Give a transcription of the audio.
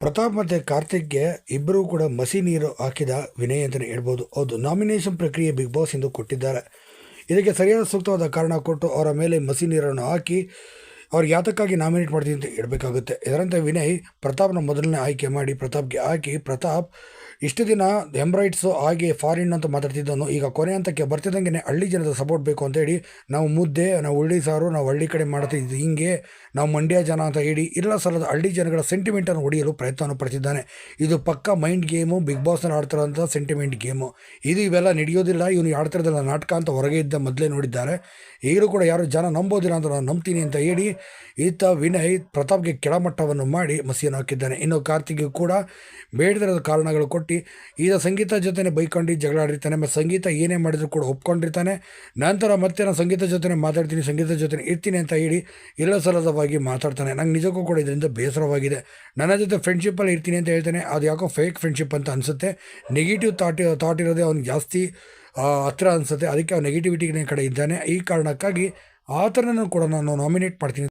ಪ್ರತಾಪ್ ಮತ್ತು ಕಾರ್ತಿಕ್ಗೆ ಇಬ್ಬರೂ ಕೂಡ ಮಸಿ ನೀರು ಹಾಕಿದ ವಿನಯ್ ಅಂತಲೇ ಹೇಳ್ಬೋದು. ಹೌದು ನಾಮಿನೇಷನ್ ಪ್ರಕ್ರಿಯೆ ಬಿಗ್ ಬಾಸ್ ಎಂದು ಕೊಟ್ಟಿದ್ದಾರೆ. ಇದಕ್ಕೆ ಸರಿಯಾದ ಸೂಕ್ತವಾದ ಕಾರಣ ಕೊಟ್ಟು ಅವರ ಮೇಲೆ ಮಸಿ ನೀರನ್ನು ಹಾಕಿ ಅವ್ರು ಯಾತಕ್ಕಾಗಿ ನಾಮಿನೇಟ್ ಮಾಡ್ತೀನಿ ಅಂತ ಇಡಬೇಕಾಗುತ್ತೆ ಇದರಂತೆ ವಿನಯ್ ಪ್ರತಾಪ್ನ ಮೊದಲನೇ ಆಯ್ಕೆ ಮಾಡಿ ಪ್ರತಾಪ್ಗೆ ಹಾಕಿ ಪ್ರತಾಪ್, ಇಷ್ಟು ದಿನ ಎಂಬ್ರಾಯ್ಡ್ಸು ಹಾಗೆ ಫಾರಿನ್ ಅಂತ ಮಾತಾಡ್ತಿದ್ದನು ಈಗ ಕೊನೆ ಹಂತಕ್ಕೆ ಬರ್ತಿದ್ದಂಗೆ ಹಳ್ಳಿ ಜನದ ಸಪೋರ್ಟ್ ಬೇಕು ಅಂತೇಳಿ ನಾವು ಮುದ್ದೆ, ನಾವು ಹಳ್ಳಿ ಸಾರು, ನಾವು ಹಳ್ಳಿ ಕಡೆ ಮಾಡ್ತಿದ್ದು ಹಿಂಗೆ, ನಾವು ಮಂಡ್ಯ ಜನ ಅಂತ ಹೇಳಿ ಇಲ್ಲ ಸಲದ ಹಳ್ಳಿ ಜನಗಳ ಸೆಂಟಿಮೆಂಟನ್ನು ಹೊಡೆಯಲು ಪ್ರಯತ್ನವನ್ನು ಪಡ್ತಿದ್ದಾನೆ. ಇದು ಪಕ್ಕ ಮೈಂಡ್ ಗೇಮು ಬಿಗ್ ಬಾಸ್ನಲ್ಲಿ ಆಡ್ತಿರೋಂಥ ಸೆಂಟಿಮೆಂಟ್ ಗೇಮು ಇದು ಇವೆಲ್ಲ ನಡೆಯೋದಿಲ್ಲ, ಇವನು ಆಡ್ತಿರೋದಿಲ್ಲ ನಾಟಕ ಅಂತ ಹೊರಗೆ ಇದ್ದ ಮೊದಲೇ ನೋಡಿದ್ದಾರೆ. ಈಗಲೂ ಕೂಡ ಯಾರು ಜನ ನಂಬೋದಿಲ್ಲ ಅಂತ ನಾನು ನಂಬ್ತೀನಿ ಅಂತ ಹೇಳಿ ಈತ ವಿನಯ್ ಪ್ರತಾಪ್ಗೆ ಕೆಳಮಟ್ಟವನ್ನು ಮಾಡಿ ಮಸಿಯನ್ನು ಹಾಕಿದ್ದಾನೆ. ಇನ್ನು ಕಾರ್ತಿಕ್ಗೆ ಕೂಡ ಬೇಡದಿರೋದ ಕಾರಣಗಳು ಕೊಟ್ಟು ಈತ ಸಂಗೀತ ಜೊತೆನೇ ಬೈಕೊಂಡು ಜಗಳಾಡಿರ್ತಾನೆ. ಮತ್ತು ಸಂಗೀತ ಏನೇ ಮಾಡಿದ್ರು ಕೂಡ ಒಪ್ಕೊಂಡಿರ್ತಾನೆ. ನಂತರ ಮತ್ತೆ ನಾನು ಸಂಗೀತ ಜೊತೆ ಮಾತಾಡ್ತೀನಿ, ಸಂಗೀತ ಜೊತೆ ಇರ್ತೀನಿ ಅಂತ ಹೇಳಿ ಎಲ್ಲ ಸಲದವಾಗಿ ಮಾತಾಡ್ತಾನೆ. ನಂಗೆ ನಿಜಕ್ಕೂ ಕೂಡ ಇದರಿಂದ ಬೇಸರವಾಗಿದೆ. ನನ್ನ ಜೊತೆ ಫ್ರೆಂಡ್ಶಿಪ್ಪಲ್ಲಿ ಇರ್ತೀನಿ ಅಂತ ಹೇಳ್ತಾನೆ. ಅದು ಯಾಕೋ ಫೇಕ್ ಫ್ರೆಂಡ್ಶಿಪ್ ಅಂತ ಅನಿಸುತ್ತೆ. ನೆಗೆಟಿವ್ ಥಾಟ್ ಥಾಟ್ ಇರೋದೇ ಅವ್ನಿಗೆ ಜಾಸ್ತಿ ಹತ್ರ ಅನಿಸುತ್ತೆ. ಅದಕ್ಕೆ ಅವ್ನು ನೆಗೆಟಿವಿಟಿ ಕಡೆ ಇದ್ದಾನೆ. ಈ ಕಾರಣಕ್ಕಾಗಿ ಆ ಥರನೂ ಕೂಡ ನಾನು ನಾಮಿನೇಟ್ ಮಾಡ್ತೀನಿ.